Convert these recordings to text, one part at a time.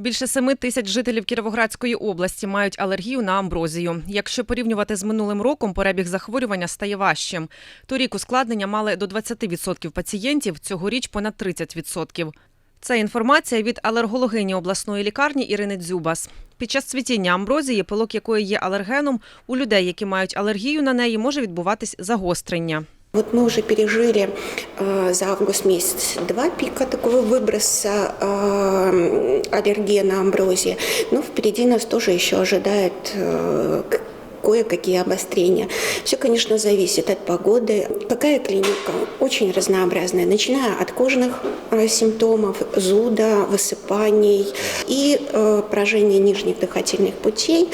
Більше семи тисяч жителів Кіровоградської області мають алергію на амброзію. Якщо порівнювати з минулим роком, перебіг захворювання стає важчим. Торік ускладнення мали до 20% пацієнтів, цьогоріч понад 30%. Це інформація від алергологині обласної лікарні Ірини Дзюбас. Під час цвітіння амброзії, пилок якої є алергеном, у людей, які мають алергію на неї, може відбуватись загострення. Вот мы уже пережили э, за август месяц два пика такого выброса э, аллергена амброзии. Но впереди нас тоже еще ожидает э, к- кое-какие обострения. Все, конечно, зависит от погоды. Какая клиника? Очень разнообразная, начиная от кожных э, симптомов, зуда, высыпаний и э, поражения нижних дыхательных путей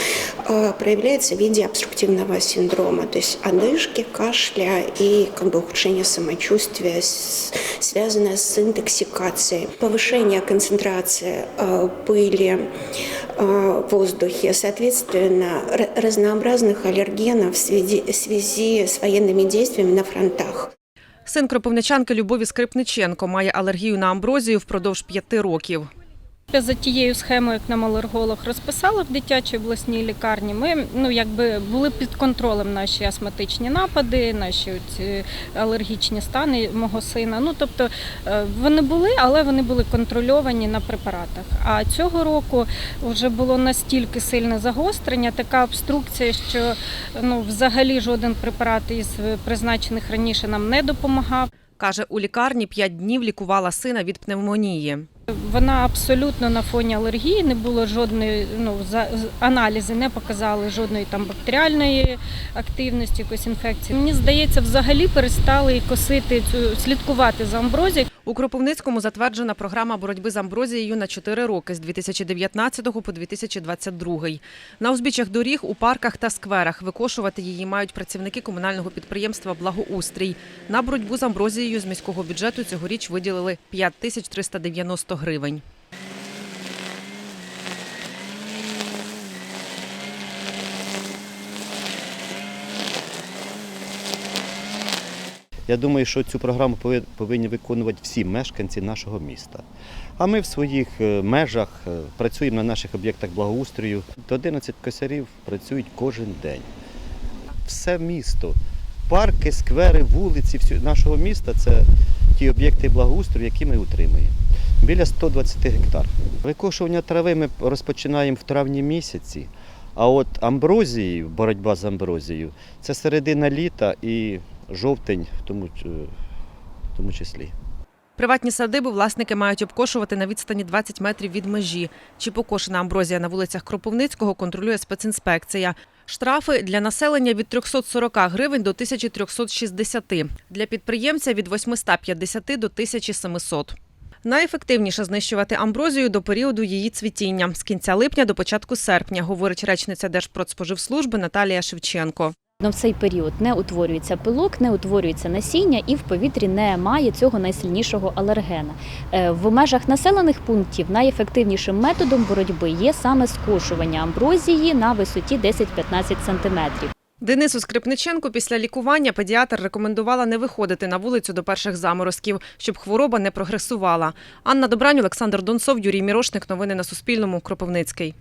э, проявляется в виде обструктивного синдрома, то есть одышки, кашля и как бы ухудшение самочувствия, с- связанное с интоксикацией, повышение концентрации э, пыли в воздухе, соответственно, разнообразных аллергенов в связи, в связи с военными действиями на фронтах. Син кропивничанки Любові Скрипниченко має алергію на амброзію впродовж п'яти років. За тією схемою, як нам алерголог розписала в дитячій обласній лікарні, ми ну якби були під контролем наші астматичні напади, наші ці алергічні стани мого сина. Ну тобто е, вони були, але вони були контрольовані на препаратах. А цього року вже було настільки сильне загострення, така обструкція, що ну взагалі жоден препарат із призначених раніше нам не допомагав. Каже, у лікарні п'ять днів лікувала сина від пневмонії. Вона абсолютно на фоні алергії не було жодної, ну за аналізи не показали жодної там бактеріальної активності, якоїсь інфекції. Мені здається, взагалі перестали косити цю слідкувати за амброзією. У Кропивницькому затверджена програма боротьби з амброзією на 4 роки з 2019 по 2022. На узбіччях доріг, у парках та скверах викошувати її мають працівники комунального підприємства Благоустрій. На боротьбу з амброзією з міського бюджету цьогоріч виділили 5390 гривень. Я думаю, що цю програму повинні виконувати всі мешканці нашого міста. А ми в своїх е, межах е, працюємо на наших об'єктах благоустрою. До 11 косарів працюють кожен день. Все місто, парки, сквери, вулиці нашого міста це ті об'єкти благоустрою, які ми утримуємо. Біля 120 гектар. Викошування трави ми розпочинаємо в травні місяці. А от амброзією, боротьба з амброзією, це середина літа і жовтень в тому, в тому числі. Приватні садиби власники мають обкошувати на відстані 20 метрів від межі. Чи покошена амброзія на вулицях Кропивницького контролює спецінспекція. Штрафи для населення від 340 гривень до 1360. Для підприємця від 850 до 1700. Найефективніше знищувати амброзію до періоду її цвітіння з кінця липня до початку серпня, говорить речниця Держпродспоживслужби Наталія Шевченко. Но в цей період не утворюється пилок, не утворюється насіння і в повітрі немає цього найсильнішого алергена. Е, В межах населених пунктів найефективнішим методом боротьби є саме скошування амброзії на висоті 10-15 см. Денису Скрипниченку після лікування педіатр рекомендувала не виходити на вулицю до перших заморозків, щоб хвороба не прогресувала. Анна Добрань, Олександр Донцов, Юрій Мірошник. Новини на Суспільному. Кропивницький.